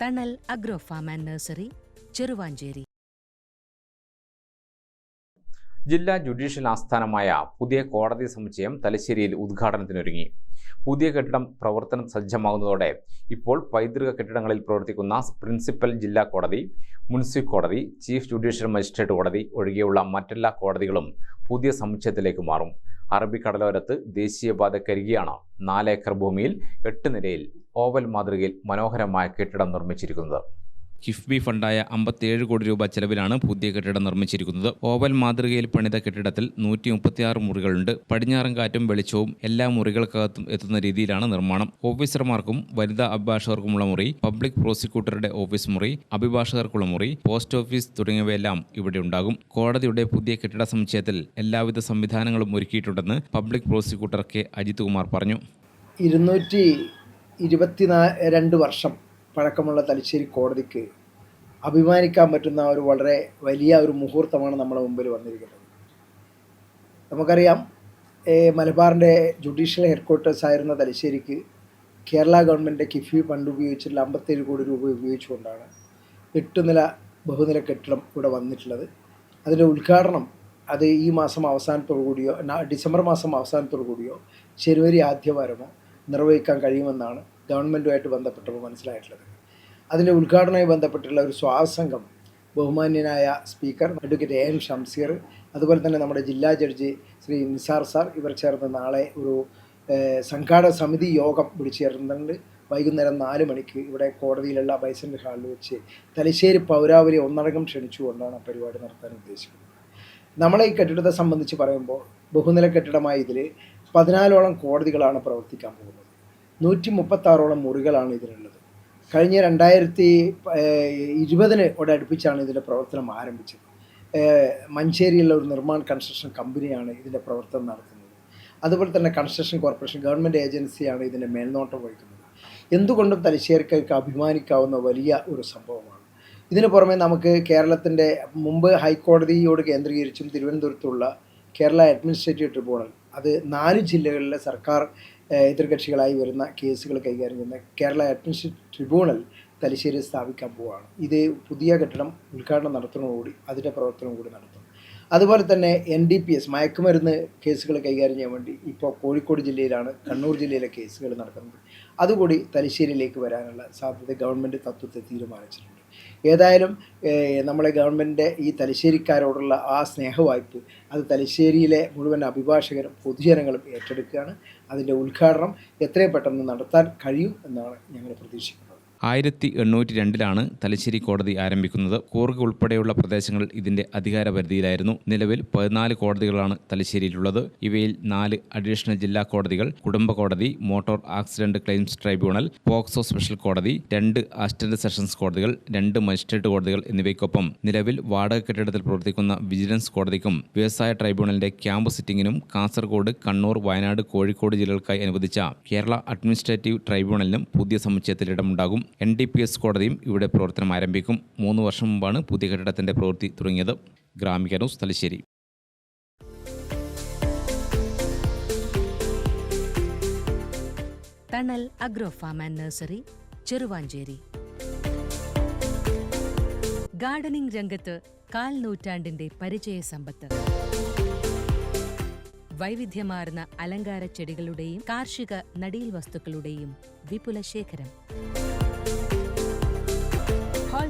Thanal agro farm and nursery Cheruvanchery ജില്ലാ judicial ആസ്ഥാനമായ പുതിയ കോടതി സമുച്ചയം തലശ്ശേരിയിൽ ഉദ്ഘാടനത്തിനൊരുങ്ങി. പുതിയ കെട്ടിടം പ്രവർത്തന സജ്ജമാകുന്നതോടെ ഇപ്പോൾ പൈതൃക കെട്ടിടങ്ങളിൽ പ്രവർത്തിക്കുന്ന പ്രിൻസിപ്പൽ ജില്ലാ കോടതി മുനിസിപ്പൽ കോടതി ചീഫ് ജുഡീഷ്യൽ മജിസ്ട്രേറ്റ് കോടതി ഒഴികെയുള്ള മറ്റെല്ലാ കോടതികളും പുതിയ സമുച്ചയത്തിലേക്ക് മാറും. അറബിക്കടലോരത്ത് ദേശീയപാത കരികിയാണ് നാലേക്കർ ഭൂമിയിൽ എട്ട് നിലയിൽ ഓവൽ മാതൃകയിൽ മനോഹരമായ കെട്ടിടം നിർമ്മിച്ചിരിക്കുന്നത്. കിഫ്ബി ഫണ്ടായ അമ്പത്തിയേഴ് കോടി രൂപ ചെലവിലാണ് പുതിയ കെട്ടിടം നിർമ്മിച്ചിരിക്കുന്നത്. ഓവൽ മാതൃകയിൽ പണിത കെട്ടിടത്തിൽ നൂറ്റി മുപ്പത്തിയാറ് മുറികളുണ്ട്. പടിഞ്ഞാറൻ കാറ്റും വെളിച്ചവും എല്ലാ മുറികൾക്കകത്തും എത്തുന്ന രീതിയിലാണ് നിർമ്മാണം. ഓഫീസർമാർക്കും വനിതാ അഭിഭാഷകർക്കുമുള്ള മുറി പബ്ലിക് പ്രോസിക്യൂട്ടറുടെ ഓഫീസ് മുറി അഭിഭാഷകർക്കുള്ള മുറി പോസ്റ്റ് ഓഫീസ് തുടങ്ങിയവയെല്ലാം ഇവിടെ ഉണ്ടാകും. കോടതിയുടെ പുതിയ കെട്ടിട സമുച്ചയത്തിൽ എല്ലാവിധ സംവിധാനങ്ങളും ഒരുക്കിയിട്ടുണ്ടെന്ന് public prosecutor K. Ajith Kumar പറഞ്ഞു. ഇരുന്നൂറ്റി ഇരുപത്തിനാ രണ്ട് വർഷം പഴക്കമുള്ള തലശ്ശേരി കോടതിക്ക് അഭിമാനിക്കാൻ പറ്റുന്ന ഒരു വളരെ വലിയ ഒരു മുഹൂർത്തമാണ് നമ്മുടെ മുമ്പിൽ വന്നിരിക്കുന്നത്. നമുക്കറിയാം മലബാറിന്റെ ജുഡീഷ്യൽ ഹെഡ്ക്വാർട്ടേഴ്സ് ആയിരുന്ന തലശ്ശേരിക്ക് കേരള ഗവൺമെന്റ് കിഫി ഫണ്ട് ഉപയോഗിച്ചിട്ടുള്ള അമ്പത്തേഴ് കോടി രൂപ ഉപയോഗിച്ചുകൊണ്ടാണ് എട്ട് നില ബഹുനില കെട്ടിടം ഇവിടെ വന്നിട്ടുള്ളത്. അതിന്റെ ഉദ്ഘാടനം അത് ഈ മാസം അവസാനത്തോടു കൂടിയോ ഡിസംബർ മാസം അവസാനത്തോടു കൂടിയോ ജനുവരി ആദ്യവാരമോ നിർവഹിക്കാൻ കഴിയുമെന്നാണ് ഗവൺമെന്റുമായിട്ട് ബന്ധപ്പെട്ടപ്പോൾ മനസ്സിലായിട്ടുള്ളത്. അതിന്റെ ഉദ്ഘാടനവുമായി ബന്ധപ്പെട്ടുള്ള ഒരു സ്വാസംഗം ബഹുമാന്യനായ speaker advocate A N Shamseer അതുപോലെ തന്നെ നമ്മുടെ ജില്ലാ ജഡ്ജി ശ്രീ നിസാർ സാർ ഇവർ ചേർന്ന് നാളെ ഒരു സംഘാടക സമിതി യോഗം വിളിച്ചു ചേർന്നിട്ടുണ്ട്. വൈകുന്നേരം നാല് മണിക്ക് ഇവിടെ കോടതിയിലുള്ള ബൈസന്റ് ഹാളിൽ വെച്ച് തലശ്ശേരി പൗരാവലി ഒന്നടങ്കം ക്ഷണിച്ചുകൊണ്ടാണ് പരിപാടി നടത്താൻ ഉദ്ദേശിക്കുന്നത്. നമ്മളെ ഈ കെട്ടിടത്തെ സംബന്ധിച്ച് പറയുമ്പോൾ ബഹുനില കെട്ടിടമായ ഇതിൽ പതിനാലോളം കോടതികളാണ് പ്രവർത്തിക്കാൻ പോകുന്നത്. നൂറ്റി മുപ്പത്താറോളം മുറികളാണ് ഇതിനുള്ളത് കഴിഞ്ഞ രണ്ടായിരത്തി ഇരുപതിന് അടുപ്പിച്ചാണ് ഇതിന്റെ പ്രവർത്തനം ആരംഭിച്ചത്. മഞ്ചേരിയിലുള്ള ഒരു നിർമ്മാൺ കൺസ്ട്രക്ഷൻ കമ്പനിയാണ് ഇതിന്റെ പ്രവർത്തനം നടത്തുന്നത്. അതുപോലെ തന്നെ കൺസ്ട്രക്ഷൻ കോർപ്പറേഷൻ ഗവൺമെന്റ് ഏജൻസിയാണ് ഇതിന്റെ മേൽനോട്ടം വഹിക്കുന്നത്. എന്തുകൊണ്ടും തലശ്ശേരിക്കാർക്ക് അഭിമാനിക്കാവുന്ന വലിയ ഒരു സംഭവമാണ്. ഇതിനു പുറമെ നമുക്ക് കേരളത്തിന്റെ മുമ്പ് ഹൈക്കോടതിയോട് കേന്ദ്രീകരിച്ചും തിരുവനന്തപുരത്തുള്ള കേരള അഡ്മിനിസ്ട്രേറ്റീവ് ട്രിബ്യൂണൽ അത് നാല് ജില്ലകളിലെ സർക്കാർ എതിർകക്ഷികളായി വരുന്ന കേസുകൾ കൈകാര്യം ചെയ്യുന്ന കേരള അഡ്മിനിസ്ട്രേറ്റീവ് ട്രിബ്യൂണൽ തലശ്ശേരി സ്ഥാപിക്കാൻ പോവുകയാണ്. ഇത് പുതിയ കെട്ടിടം ഉദ്ഘാടനം നടത്തുന്നതോടുകൂടി അതിന്റെ പ്രവർത്തനം കൂടി നടത്തും അതുപോലെ തന്നെ എൻ ഡി പി എസ് മയക്കുമരുന്ന് കേസുകൾ കൈകാര്യം ചെയ്യാൻ വേണ്ടി ഇപ്പോൾ കോഴിക്കോട് ജില്ലയിലാണ് കണ്ണൂർ ജില്ലയിലെ കേസുകൾ നടക്കുന്നത്. അതുകൂടി തലശ്ശേരിയിലേക്ക് വരാനുള്ള സാധ്യത ഗവൺമെന്റ് തത്വത്തെ തീരുമാനിച്ചിട്ടുണ്ട്. ഏതായാലും നമ്മളെ ഗവൺമെന്റിന്റെ ഈ തലശ്ശേരിക്കാരോടുള്ള ആ സ്നേഹവായ്പ് അത് തലശ്ശേരിയിലെ മുഴുവൻ അഭിഭാഷകരും പൊതുജനങ്ങളും ഏറ്റെടുക്കുകയാണ്. അതിന്റെ ഉദ്ഘാടനം എത്രയും പെട്ടെന്ന് നടത്താൻ കഴിയും എന്നാണ് ഞങ്ങൾ പ്രതീക്ഷിക്കുന്നത്. ആയിരത്തി എണ്ണൂറ്റി രണ്ടിലാണ് തലശ്ശേരി കോടതി ആരംഭിക്കുന്നത്. കൂർഗ് ഉൾപ്പെടെയുള്ള പ്രദേശങ്ങൾ ഇതിന്റെ അധികാര പരിധിയിലായിരുന്നു നിലവിൽ പതിനാല് കോടതികളാണ് തലശ്ശേരിയിലുള്ളത്. ഇവയിൽ നാല് അഡീഷണൽ ജില്ലാ കോടതികൾ കുടുംബ കോടതി motor accident claims tribunal POCSO special കോടതി രണ്ട് അസിസ്റ്റന്റ് സെഷൻസ് കോടതികൾ രണ്ട് മജിസ്ട്രേറ്റ് കോടതികൾ എന്നിവയ്ക്കൊപ്പം നിലവിൽ വാടക കെട്ടിടത്തിൽ പ്രവർത്തിക്കുന്ന വിജിലൻസ് കോടതിക്കും വ്യവസായ ട്രൈബ്യൂണലിന്റെ ക്യാമ്പ് സിറ്റിംഗിനും കാസർഗോഡ് കണ്ണൂർ വയനാട് കോഴിക്കോട് ജില്ലകൾക്കായി അനുവദിച്ച കേരള അഡ്മിനിസ്ട്രേറ്റീവ് ട്രൈബ്യൂണലിനും പുതിയ സമുച്ചയത്തിൽ ഇടമുണ്ടാകും. എൻ ഡി പി എസ് കോടതിയും ഇവിടെ പ്രവർത്തനം ആരംഭിക്കും. മൂന്ന് വർഷം മുമ്പാണ് പുതിയ കെട്ടിടത്തിന്റെ പ്രവൃത്തി തുടങ്ങിയത്. Gramika news Thalassery. Thanal agro farm and nursery Cheruvanchery. Gardening രംഗത്ത് കാൽ നൂറ്റാണ്ടിന്റെ പരിചയ സമ്പത്ത്. വൈവിധ്യമാർന്ന അലങ്കാര ചെടികളുടെയും കാർഷിക നടീൽ വസ്തുക്കളുടെയും വിപുല ശേഖരം